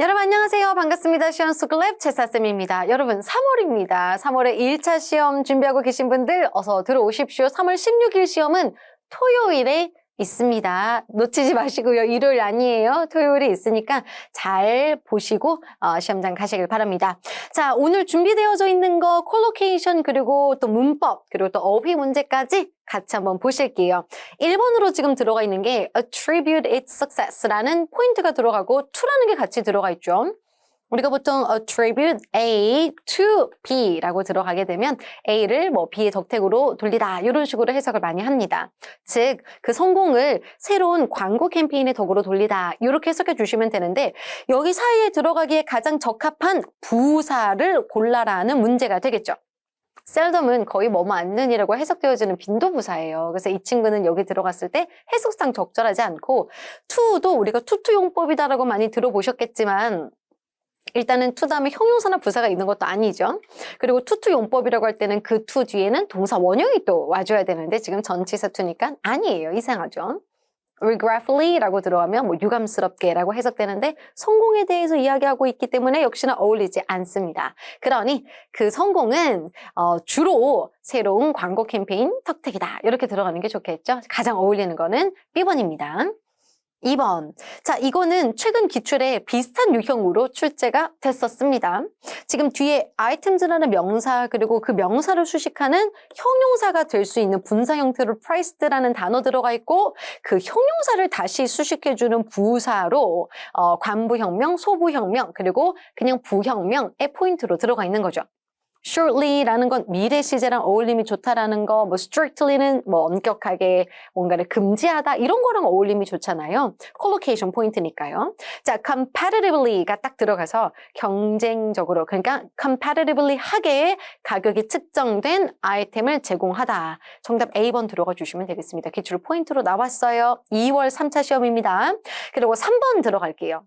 여러분 안녕하세요. 반갑습니다. 시험 스쿨랩 최사쌤입니다. 여러분 3월입니다. 3월에 1차 시험 준비하고 계신 분들 어서 들어오십시오. 3월 16일 시험은 토요일에 있습니다. 놓치지 마시고요. 일요일 아니에요. 토요일에 있으니까 잘 보시고 어, 시험장 가시길 바랍니다. 자, 오늘 준비되어져 있는 거 콜로케이션 그리고 또 문법 그리고 또 어휘 문제까지 같이 한번 보실게요. 1번으로 지금 들어가 있는 게 attribute its success라는 포인트가 들어가고 to라는 게 같이 들어가 있죠. 우리가 보통 attribute A to B라고 들어가게 되면 A를 뭐 B의 덕택으로 돌리다 이런 식으로 해석을 많이 합니다. 즉, 그 성공을 새로운 광고 캠페인의 덕으로 돌리다 이렇게 해석해 주시면 되는데 여기 사이에 들어가기에 가장 적합한 부사를 골라라는 문제가 되겠죠. 셀덤은 거의 뭐뭐 않는 이라고 해석되어지는 빈도부사예요. 그래서 이 친구는 여기 들어갔을 때 해석상 적절하지 않고 to도 우리가 투투용법이다라고 많이 들어보셨겠지만 일단은 투 다음에 형용사나 부사가 있는 것도 아니죠. 그리고 투투 용법이라고 할 때는 그 투 뒤에는 동사 원형이 또 와줘야 되는데 지금 전치사 투니까 아니에요. 이상하죠. regretfully라고 들어가면 뭐 유감스럽게라고 해석되는데 성공에 대해서 이야기하고 있기 때문에 역시나 어울리지 않습니다. 그러니 그 성공은 어, 주로 새로운 광고 캠페인 턱택이다 이렇게 들어가는 게 좋겠죠. 가장 어울리는 거는 B번입니다. 2번. 자, 이거는 최근 기출에 비슷한 유형으로 출제가 됐었습니다. 지금 뒤에 items라는 명사 그리고 그 명사를 수식하는 형용사가 될 수 있는 분사 형태로 priced라는 단어 들어가 있고 그 형용사를 다시 수식해주는 부사로 어, 관부형명, 소부형명 그리고 그냥 부형명의 포인트로 들어가 있는 거죠. Shortly라는 건 미래 시제랑 어울림이 좋다라는 거, 뭐 strictly는 뭐 엄격하게 뭔가를 금지하다 이런 거랑 어울림이 좋잖아요. collocation 포인트니까요. 자, competitively가 딱 들어가서 경쟁적으로 그러니까 competitively 하게 가격이 측정된 아이템을 제공하다. 정답 A번 들어가 주시면 되겠습니다. 기출 포인트로 나왔어요. 2월 3차 시험입니다. 그리고 3번 들어갈게요.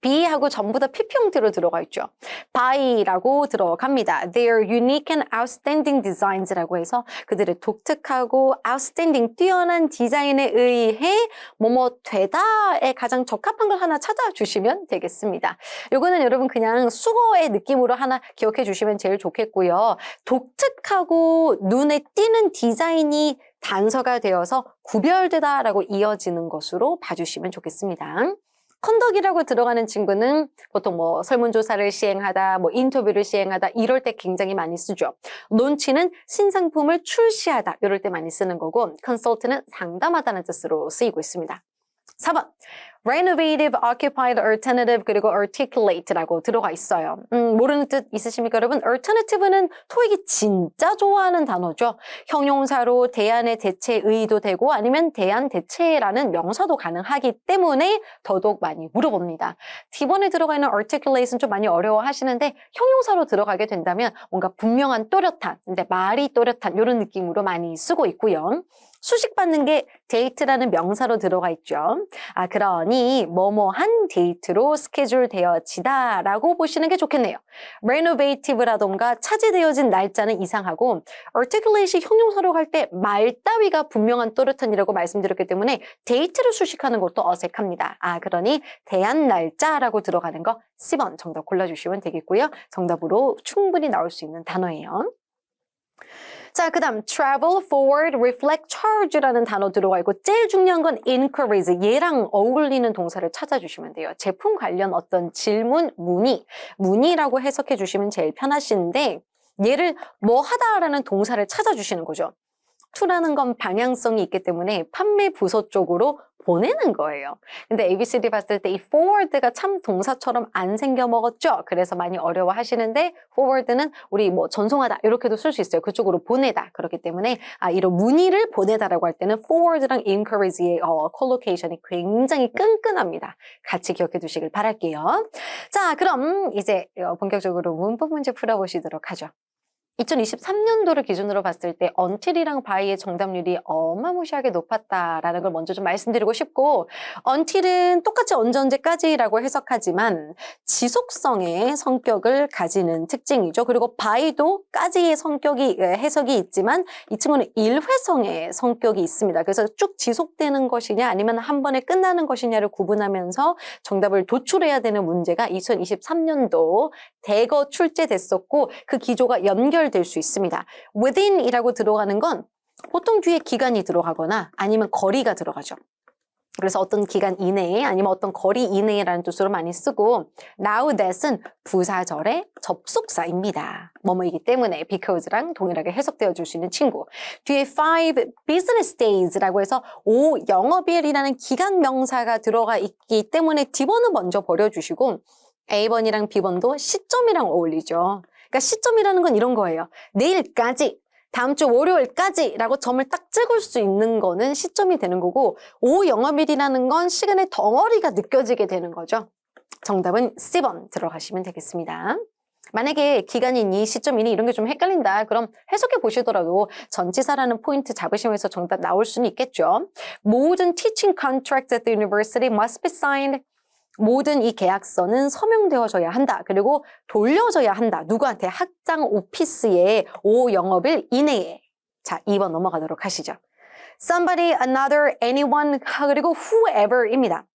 B하고 전부 다 PP 형태로 들어가 있죠. by라고 들어갑니다. Their unique and outstanding designs라고 해서 그들의 독특하고 outstanding 뛰어난 디자인에 의해 뭐뭐 되다에 가장 적합한 걸 하나 찾아주시면 되겠습니다. 요거는 여러분 그냥 수거의 느낌으로 하나 기억해 주시면 제일 좋겠고요. 독특하고 눈에 띄는 디자인이 단서가 되어서 구별되다라고 이어지는 것으로 봐주시면 좋겠습니다. 컨덕이라고 들어가는 친구는 보통 뭐 설문조사를 시행하다, 뭐 인터뷰를 시행하다 이럴 때 굉장히 많이 쓰죠. 논치는 신상품을 출시하다 이럴 때 많이 쓰는 거고 컨설트는 상담하다는 뜻으로 쓰이고 있습니다. 4번 renovative, occupied, alternative 그리고 articulate라고 들어가 있어요. 음, 모르는 뜻 있으십니까 여러분? alternative는 토익이 진짜 좋아하는 단어죠. 형용사로 대안의 대체의도 되고 아니면 대안 대체라는 명사도 가능하기 때문에 더더욱 많이 물어봅니다. D번에 들어가 있는 articulate는 좀 많이 어려워하시는데 형용사로 들어가게 된다면 뭔가 분명한 또렷한, 근데 말이 또렷한 이런 느낌으로 많이 쓰고 있고요. 수식 받는 게 데이트라는 명사로 들어가 있죠. 아, 그러니 뭐뭐한 데이트로 스케줄 되어지다 라고 보시는 게 좋겠네요. renovative라던가 차지되어진 날짜는 이상하고 articulate이 형용사로 갈때말 따위가 분명한 또렷한이라고 말씀드렸기 때문에 데이트를 수식하는 것도 어색합니다. 아, 그러니 대한 날짜라고 들어가는 거 10번 정답 골라주시면 되겠고요. 정답으로 충분히 나올 수 있는 단어예요. 자, 그 다음 travel, forward, reflect, charge라는 단어 들어가 있고 제일 중요한 건 inquiries, 얘랑 어울리는 동사를 찾아주시면 돼요. 제품 관련 어떤 질문, 문의, 문의라고 해석해 주시면 제일 편하신데 얘를 뭐 하다라는 동사를 찾아주시는 거죠. to라는 건 방향성이 있기 때문에 판매 부서 쪽으로 보내는 거예요. 근데 ABCD 봤을 때 이 forward가 참 동사처럼 안 생겨 먹었죠? 그래서 많이 어려워 하시는데 forward는 우리 뭐 전송하다 이렇게도 쓸 수 있어요. 그쪽으로 보내다. 그렇기 때문에 아, 이런 문의를 보내다라고 할 때는 forward랑 inquiries의 어, collocation이 굉장히 끈끈합니다. 같이 기억해 두시길 바랄게요. 자, 그럼 이제 어, 본격적으로 문법 문제 풀어보시도록 하죠. 2023년도를 기준으로 봤을 때 until이랑 by의 정답률이 어마무시하게 높았다라는 걸 먼저 좀 말씀드리고 싶고 until은 똑같이 언제 언제까지라고 해석하지만 지속성의 성격을 가지는 특징이죠. 그리고 by도 까지의 성격이 에, 해석이 있지만 이 친구는 일회성의 성격이 있습니다. 그래서 쭉 지속되는 것이냐 아니면 한 번에 끝나는 것이냐를 구분하면서 정답을 도출해야 되는 문제가 2023년도 대거 출제됐었고 그 기조가 연결 될 수 있습니다. within이라고 들어가는 건 보통 뒤에 기간이 들어가거나 아니면 거리가 들어가죠. 그래서 어떤 기간 이내에 아니면 어떤 거리 이내라는 뜻으로 많이 쓰고 now that은 부사절의 접속사입니다. 뭐뭐이기 때문에 because랑 동일하게 해석되어 줄 수 있는 친구. 뒤에 five business days라고 해서 5 영업일이라는 기간 명사가 들어가 있기 때문에 D번은 먼저 버려주시고 A번이랑 B번도 시점이랑 어울리죠. 그러니까 시점이라는 건 이런 거예요. 내일까지, 다음 주 월요일까지 라고 점을 딱 찍을 수 있는 거는 시점이 되는 거고 5 영업일이라는 건 시간의 덩어리가 느껴지게 되는 거죠. 정답은 C번 들어가시면 되겠습니다. 만약에 기간이니 시점이니 이런 게 좀 헷갈린다. 그럼 해석해 보시더라도 전치사라는 포인트 잡으시면서 정답 나올 수는 있겠죠. 모든 teaching contracts at the university must be signed 모든 이 계약서는 서명되어져야 한다. 그리고 돌려져야 한다. 누구한테? 학장 오피스에 5 영업일 이내에. 자, 2번 넘어가도록 하시죠. somebody, another, anyone, 그리고 whoever입니다.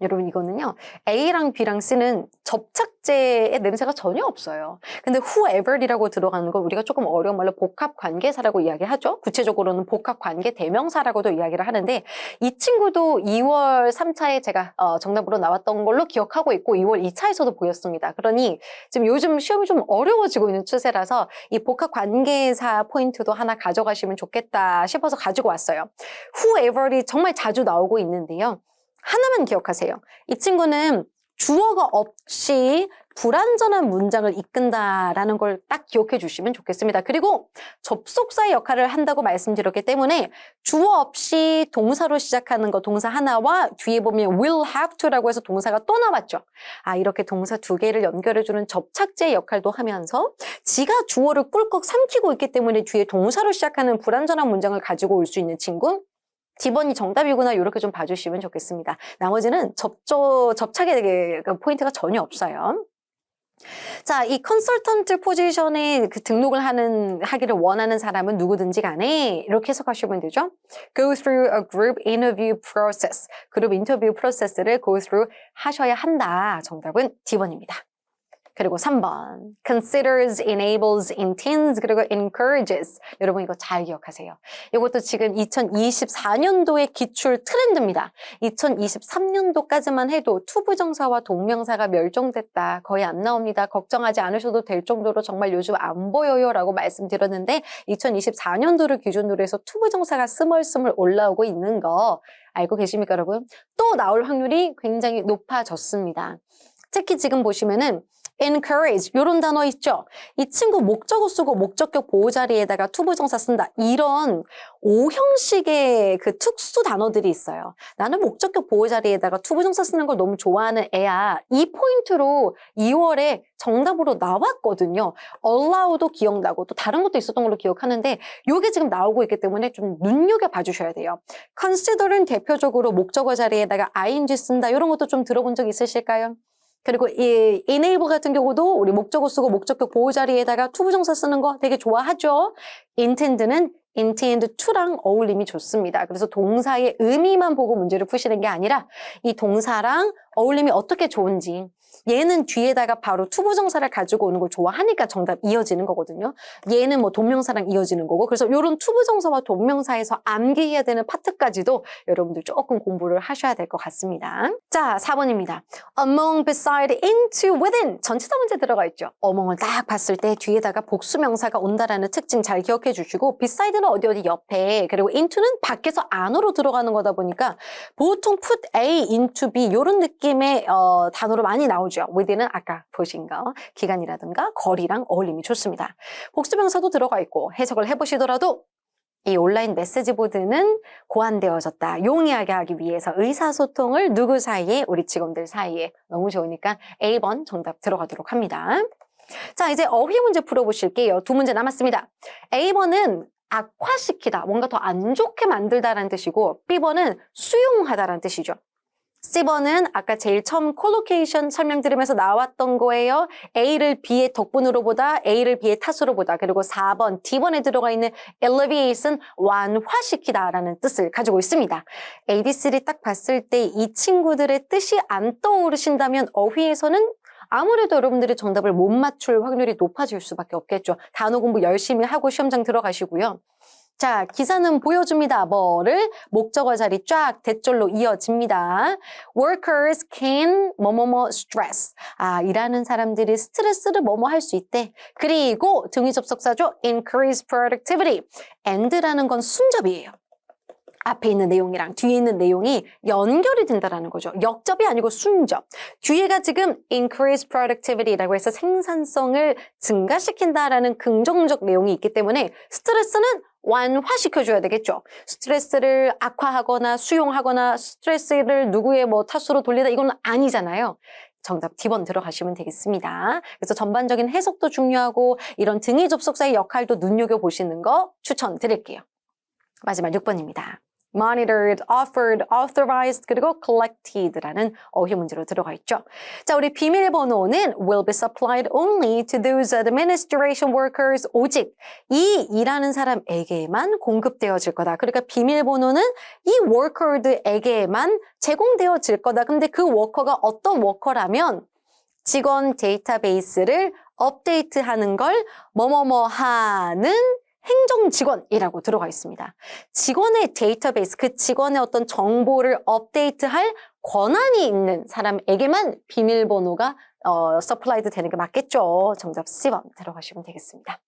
여러분 이거는요 A랑 B랑 C는 접착제의 냄새가 전혀 없어요. 근데 whoever이라고 들어가는 건 우리가 조금 어려운 말로 복합 관계사라고 이야기하죠. 구체적으로는 복합 관계 대명사라고도 이야기를 하는데 이 친구도 2월 3차에 제가 어, 정답으로 나왔던 걸로 기억하고 있고 2월 2차에서도 보였습니다. 그러니 지금 요즘 시험이 좀 어려워지고 있는 추세라서 이 복합 관계사 포인트도 하나 가져가시면 좋겠다 싶어서 가지고 왔어요. whoever이 정말 자주 나오고 있는데요. 하나만 기억하세요. 이 친구는 주어가 없이 불완전한 문장을 이끈다라는 걸 딱 기억해 주시면 좋겠습니다. 그리고 접속사의 역할을 한다고 말씀드렸기 때문에 주어 없이 동사로 시작하는 거 동사 하나와 뒤에 보면 will have to라고 해서 동사가 또 나왔죠. 아 이렇게 동사 두 개를 연결해 주는 접착제 역할도 하면서 지가 주어를 꿀꺽 삼키고 있기 때문에 뒤에 동사로 시작하는 불완전한 문장을 가지고 올 수 있는 친구 D번이 정답이구나 이렇게 좀 봐주시면 좋겠습니다. 나머지는 접촉, 접착에 되게 그 포인트가 전혀 없어요. 자, 이 컨설턴트 포지션에 그 등록을 하는, 하기를 원하는 사람은 누구든지 간에 이렇게 해석하시면 되죠. go through a group interview process. 그룹 인터뷰 프로세스를 go through 하셔야 한다. 정답은 D번입니다. 그리고 3번 considers, enables, intends, 그리고 encourages. 여러분 이거 잘 기억하세요. 이것도 지금 2024년도의 기출 트렌드입니다. 2023년도까지만 해도 투부정사와 동명사가 멸종됐다. 거의 안 나옵니다. 걱정하지 않으셔도 될 정도로 정말 요즘 안 보여요 라고 말씀드렸는데 2024년도를 기준으로 해서 투부정사가 스멀스멀 올라오고 있는 거 알고 계십니까 여러분? 또 나올 확률이 굉장히 높아졌습니다. 특히 지금 보시면은 encourage 이런 단어 있죠. 이 친구 목적어 쓰고 목적격 보호 자리에다가 투부정사 쓴다. 이런 오형식의 그 특수 단어들이 있어요. 나는 목적격 보호 자리에다가 투부정사 쓰는 걸 너무 좋아하는 애야. 이 포인트로 2월에 정답으로 나왔거든요. allow도 기억나고 또 다른 것도 있었던 걸로 기억하는데 이게 지금 나오고 있기 때문에 좀 눈여겨봐 주셔야 돼요. consider은 대표적으로 목적어 자리에다가 ing 쓴다. 이런 것도 좀 들어본 적 있으실까요? 그리고 이 enable 같은 경우도 우리 목적어 쓰고 목적격 보호 자리에다가 투부정사 쓰는 거 되게 좋아하죠. intend는 intend to랑 어울림이 좋습니다. 그래서 동사의 의미만 보고 문제를 푸시는 게 아니라 이 동사랑 어울림이 어떻게 좋은지 얘는 뒤에다가 바로 투부정사를 가지고 오는 걸 좋아하니까 정답 이어지는 거거든요. 얘는 뭐 동명사랑 이어지는 거고 그래서 이런 투부정사와 동명사에서 암기해야 되는 파트까지도 여러분들 조금 공부를 하셔야 될 것 같습니다. 자, 4번입니다. among, beside, into, within 전치사 문제 들어가 있죠. among을 딱 봤을 때 뒤에다가 복수명사가 온다라는 특징 잘 기억해 주시고 beside는 어디 어디 옆에 그리고 into는 밖에서 안으로 들어가는 거다 보니까 보통 put A into B 이런 느낌 의 어, 단어로 많이 나오죠. within은 아까 보신 거 기간이라든가 거리랑 어울림이 좋습니다. 복수명사도 들어가 있고 해석을 해보시더라도 이 온라인 메시지 보드는 고안되어졌다. 용이하게 하기 위해서 의사소통을 누구 사이에? 우리 직원들 사이에. 너무 좋으니까 A번 정답 들어가도록 합니다. 자, 이제 어휘 문제 풀어보실게요. 두 문제 남았습니다. A번은 악화시키다, 뭔가 더 안 좋게 만들다라는 뜻이고, B번은 수용하다라는 뜻이죠. C번은 아까 제일 처음 콜로케이션 설명드리면서 나왔던 거예요. A를 B의 덕분으로 보다, A를 B의 탓으로 보다. 그리고 4번, D번에 들어가 있는 alleviate은 완화시키다라는 뜻을 가지고 있습니다. ABC를 딱 봤을 때 이 친구들의 뜻이 안 떠오르신다면 어휘에서는 아무래도 여러분들이 정답을 못 맞출 확률이 높아질 수밖에 없겠죠. 단어 공부 열심히 하고 시험장 들어가시고요. 자, 기사는 보여줍니다. 뭐를? 목적어 자리 쫙 대절로 이어집니다. Workers can 뭐뭐뭐 stress. 아, 일하는 사람들이 스트레스를 뭐뭐 할 수 있대. 그리고 등위 접속사죠. increase productivity. and라는 건 순접이에요. 앞에 있는 내용이랑 뒤에 있는 내용이 연결이 된다라는 거죠. 역접이 아니고 순접. 뒤에가 지금 increase productivity라고 해서 생산성을 증가시킨다라는 긍정적 내용이 있기 때문에 스트레스는 완화시켜줘야 되겠죠. 스트레스를 악화하거나 수용하거나 스트레스를 누구의 뭐 탓으로 돌리다 이건 아니잖아요. 정답 D번 들어가시면 되겠습니다. 그래서 전반적인 해석도 중요하고 이런 등위 접속사의 역할도 눈여겨보시는 거 추천드릴게요. 마지막 6번입니다. Monitored, offered, authorized, 그리고 collected라는 어휘 문제로 들어가 있죠. 자, 우리 비밀번호는 will be supplied only to those administration workers, 오직 이 일하는 사람에게만 공급되어질 거다. 그러니까 비밀번호는 이 worker들에게만 제공되어질 거다. 근데 그 워커가 어떤 워커라면 직원 데이터베이스를 업데이트하는 걸 뭐뭐뭐 하는 행정 직원이라고 들어가 있습니다. 직원의 데이터베이스, 그 직원의 어떤 정보를 업데이트할 권한이 있는 사람에게만 비밀번호가 어, 서플라이드 되는 게 맞겠죠. 정답 C번 들어가시면 되겠습니다.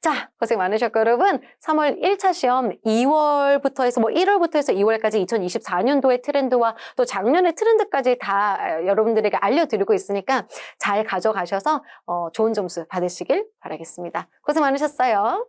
자, 고생 많으셨고 여러분 3월 1차 시험 2월부터 해서 뭐 1월부터 해서 2월까지 2024년도의 트렌드와 또 작년의 트렌드까지 다 어, 여러분들에게 알려드리고 있으니까 잘 가져가셔서 어, 좋은 점수 받으시길 바라겠습니다. 고생 많으셨어요.